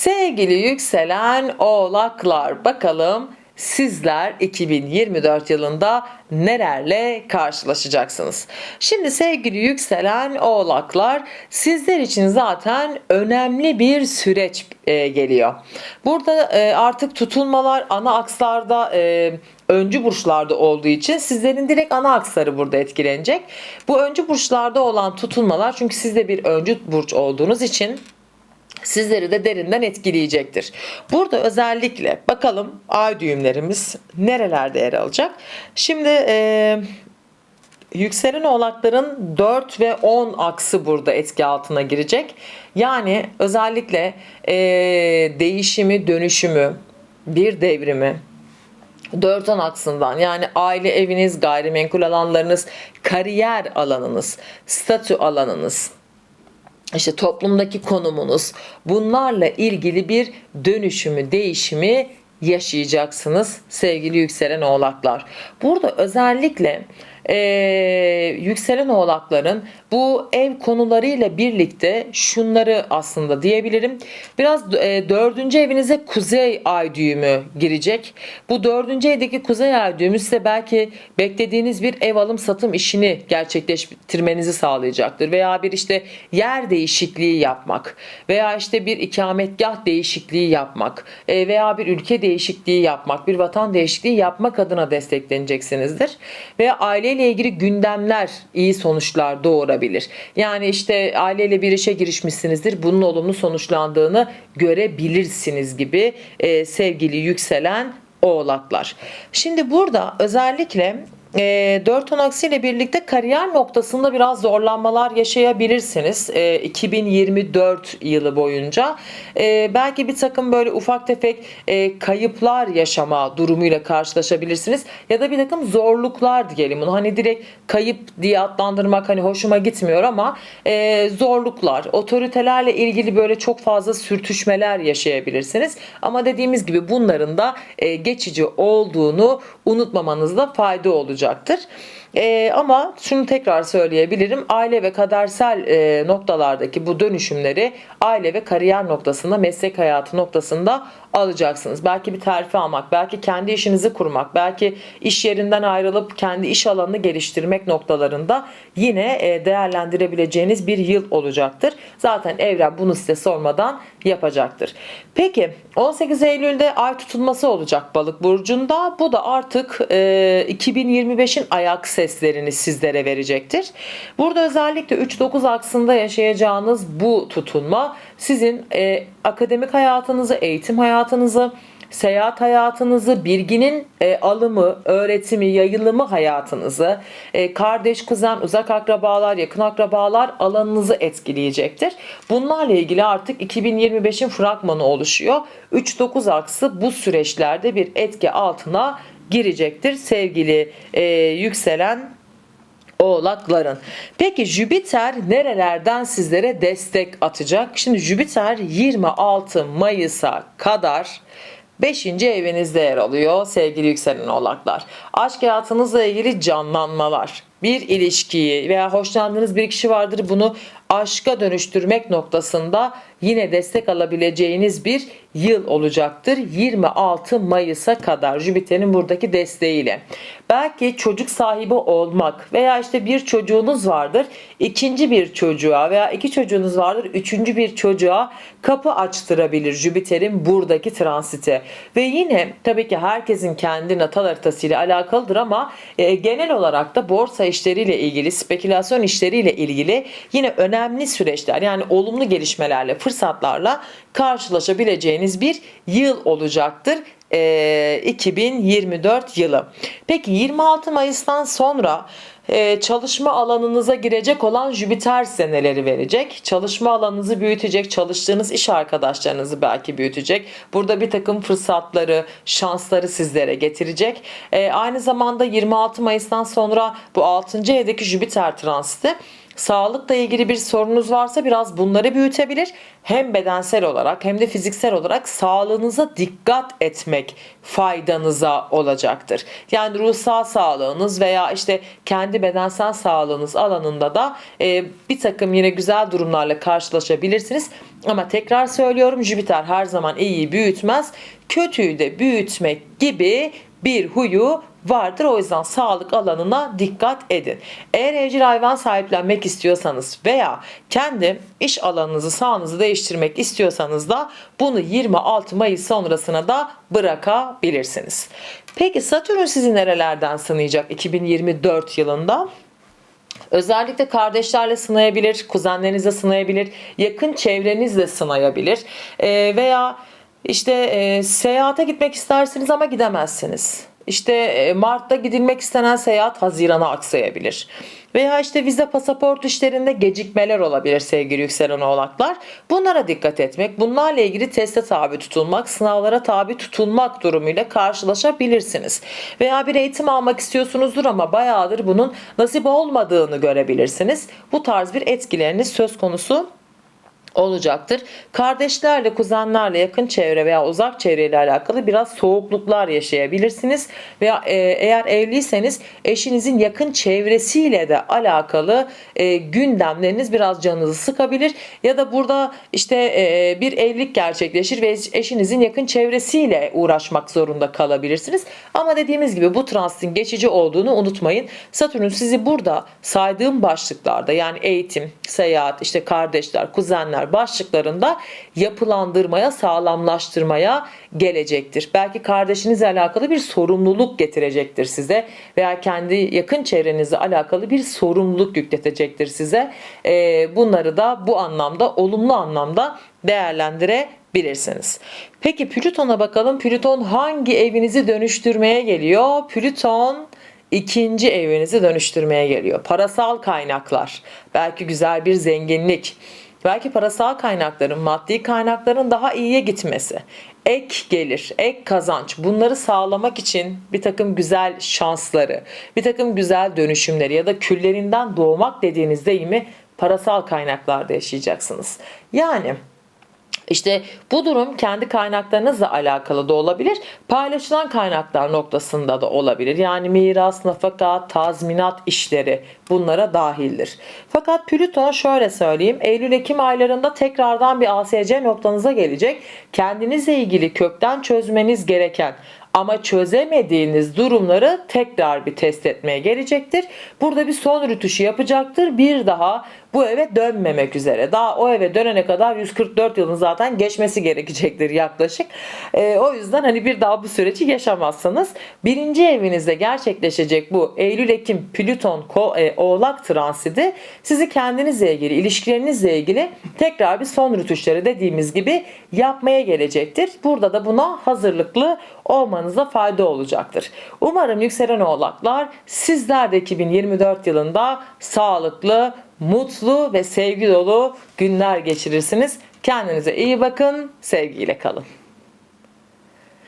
Sevgili yükselen oğlaklar bakalım sizler 2024 yılında nelerle karşılaşacaksınız? Şimdi sevgili yükselen oğlaklar sizler için zaten önemli bir süreç e, geliyor. Burada e, artık tutulmalar ana akslarda e, öncü burçlarda olduğu için sizlerin direkt ana aksları burada etkilenecek. Bu öncü burçlarda olan tutulmalar çünkü siz de bir öncü burç olduğunuz için sizleri de derinden etkileyecektir. Burada özellikle bakalım ay düğümlerimiz nerelerde yer alacak. Şimdi e, yükselen oğlakların 4 ve 10 aksı burada etki altına girecek. Yani özellikle e, değişimi, dönüşümü, bir devrimi, Dört an aksından yani aile eviniz, gayrimenkul alanlarınız, kariyer alanınız, statü alanınız, işte toplumdaki konumunuz bunlarla ilgili bir dönüşümü, değişimi yaşayacaksınız sevgili yükselen oğlaklar. Burada özellikle e, yükselen oğlakların bu ev konularıyla birlikte şunları aslında diyebilirim. Biraz e, dördüncü evinize kuzey ay düğümü girecek. Bu dördüncü evdeki kuzey ay düğümü size belki beklediğiniz bir ev alım satım işini gerçekleştirmenizi sağlayacaktır. Veya bir işte yer değişikliği yapmak veya işte bir ikametgah değişikliği yapmak e, veya bir ülke değişikliği yapmak, bir vatan değişikliği yapmak adına destekleneceksinizdir. Veya aileyle ilgili gündemler iyi sonuçlar doğurabilir. Yani işte aileyle bir işe girişmişsinizdir. Bunun olumlu sonuçlandığını görebilirsiniz gibi e, sevgili yükselen oğlaklar. Şimdi burada özellikle e, 4 on aksiyle birlikte kariyer noktasında biraz zorlanmalar yaşayabilirsiniz e, 2024 yılı boyunca. E, belki bir takım böyle ufak tefek e, kayıplar yaşama durumuyla karşılaşabilirsiniz. Ya da bir takım zorluklar diyelim bunu. Hani direkt kayıp diye adlandırmak hani hoşuma gitmiyor ama e, zorluklar, otoritelerle ilgili böyle çok fazla sürtüşmeler yaşayabilirsiniz. Ama dediğimiz gibi bunların da e, geçici olduğunu unutmamanızda fayda olacaktır. Ee, ama şunu tekrar söyleyebilirim. Aile ve kadersel e, noktalardaki bu dönüşümleri aile ve kariyer noktasında, meslek hayatı noktasında alacaksınız. Belki bir terfi almak, belki kendi işinizi kurmak, belki iş yerinden ayrılıp kendi iş alanını geliştirmek noktalarında yine e, değerlendirebileceğiniz bir yıl olacaktır. Zaten evren bunu size sormadan yapacaktır. Peki 18 Eylül'de ay tutulması olacak balık burcunda. Bu da artık e, 2025'in ayak seslerini sizlere verecektir. Burada özellikle 3-9 aksında yaşayacağınız bu tutulma sizin e, akademik hayatınızı, eğitim hayatınızı, seyahat hayatınızı, bilginin e, alımı, öğretimi, yayılımı hayatınızı, e, kardeş, kuzen, uzak akrabalar, yakın akrabalar alanınızı etkileyecektir. Bunlarla ilgili artık 2025'in fragmanı oluşuyor. 3-9 aksı bu süreçlerde bir etki altına girecektir sevgili e, yükselen oğlakların. Peki Jüpiter nerelerden sizlere destek atacak? Şimdi Jüpiter 26 Mayıs'a kadar 5. evinizde yer alıyor sevgili yükselen oğlaklar. Aşk hayatınızla ilgili canlanmalar, bir ilişkiyi veya hoşlandığınız bir kişi vardır bunu aşka dönüştürmek noktasında yine destek alabileceğiniz bir yıl olacaktır. 26 Mayıs'a kadar Jüpiter'in buradaki desteğiyle. Belki çocuk sahibi olmak veya işte bir çocuğunuz vardır. ikinci bir çocuğa veya iki çocuğunuz vardır. Üçüncü bir çocuğa kapı açtırabilir Jüpiter'in buradaki transiti. Ve yine tabii ki herkesin kendi natal haritasıyla alakalıdır ama e, genel olarak da borsa işleriyle ilgili, spekülasyon işleriyle ilgili yine önemli süreçler yani olumlu gelişmelerle, karşılaşabileceğiniz bir yıl olacaktır. E, 2024 yılı. Peki 26 Mayıs'tan sonra e, çalışma alanınıza girecek olan Jüpiter size neleri verecek? Çalışma alanınızı büyütecek, çalıştığınız iş arkadaşlarınızı belki büyütecek. Burada bir takım fırsatları, şansları sizlere getirecek. E, aynı zamanda 26 Mayıs'tan sonra bu 6. evdeki Jüpiter transiti sağlıkla ilgili bir sorunuz varsa biraz bunları büyütebilir. Hem bedensel olarak hem de fiziksel olarak sağlığınıza dikkat etmek faydanıza olacaktır. Yani ruhsal sağlığınız veya işte kendi bedensel sağlığınız alanında da e, bir takım yine güzel durumlarla karşılaşabilirsiniz. Ama tekrar söylüyorum Jüpiter her zaman iyiyi büyütmez. Kötüyü de büyütmek gibi bir huyu vardır. O yüzden sağlık alanına dikkat edin. Eğer evcil hayvan sahiplenmek istiyorsanız veya kendi iş alanınızı, sahanızı değiştirmek istiyorsanız da bunu 26 Mayıs sonrasına da bırakabilirsiniz. Peki Satürn sizi nerelerden sınayacak 2024 yılında? Özellikle kardeşlerle sınayabilir, kuzenlerinizle sınayabilir, yakın çevrenizle sınayabilir Ee, veya işte e, seyahate gitmek istersiniz ama gidemezsiniz. İşte e, Mart'ta gidilmek istenen seyahat Haziran'a aksayabilir. Veya işte vize pasaport işlerinde gecikmeler olabilir sevgili yükselen oğlaklar. Bunlara dikkat etmek, bunlarla ilgili teste tabi tutulmak, sınavlara tabi tutulmak durumuyla karşılaşabilirsiniz. Veya bir eğitim almak istiyorsunuzdur ama bayağıdır bunun nasip olmadığını görebilirsiniz. Bu tarz bir etkileriniz söz konusu olacaktır. Kardeşlerle, kuzenlerle, yakın çevre veya uzak çevreyle alakalı biraz soğukluklar yaşayabilirsiniz. Veya e, eğer evliyseniz eşinizin yakın çevresiyle de alakalı e, gündemleriniz biraz canınızı sıkabilir. Ya da burada işte e, bir evlilik gerçekleşir ve eşinizin yakın çevresiyle uğraşmak zorunda kalabilirsiniz. Ama dediğimiz gibi bu transitin geçici olduğunu unutmayın. Satürn sizi burada saydığım başlıklarda yani eğitim, seyahat, işte kardeşler, kuzenler başlıklarında yapılandırmaya, sağlamlaştırmaya gelecektir. Belki kardeşinizle alakalı bir sorumluluk getirecektir size veya kendi yakın çevrenizle alakalı bir sorumluluk yükletecektir size. Ee, bunları da bu anlamda olumlu anlamda değerlendirebilirsiniz. Peki Plüton'a bakalım. Plüton hangi evinizi dönüştürmeye geliyor? Plüton ikinci evinizi dönüştürmeye geliyor. Parasal kaynaklar, belki güzel bir zenginlik, belki parasal kaynakların, maddi kaynakların daha iyiye gitmesi, ek gelir, ek kazanç bunları sağlamak için bir takım güzel şansları, bir takım güzel dönüşümleri ya da küllerinden doğmak dediğiniz deyimi parasal kaynaklarda yaşayacaksınız. Yani işte bu durum kendi kaynaklarınızla alakalı da olabilir. Paylaşılan kaynaklar noktasında da olabilir. Yani miras, nafaka, tazminat işleri bunlara dahildir. Fakat Plüton şöyle söyleyeyim. Eylül-Ekim aylarında tekrardan bir ASC noktanıza gelecek. Kendinizle ilgili kökten çözmeniz gereken ama çözemediğiniz durumları tekrar bir test etmeye gelecektir. Burada bir son rütuşu yapacaktır. Bir daha bu eve dönmemek üzere. Daha o eve dönene kadar 144 yılın zaten geçmesi gerekecektir yaklaşık. Ee, o yüzden hani bir daha bu süreci yaşamazsanız birinci evinizde gerçekleşecek bu Eylül-Ekim Plüton e, Oğlak transidi sizi kendinizle ilgili, ilişkilerinizle ilgili tekrar bir son rütuşları dediğimiz gibi yapmaya gelecektir. Burada da buna hazırlıklı olmanıza fayda olacaktır. Umarım yükselen oğlaklar sizler de 2024 yılında sağlıklı, mutlu ve sevgi dolu günler geçirirsiniz. Kendinize iyi bakın, sevgiyle kalın.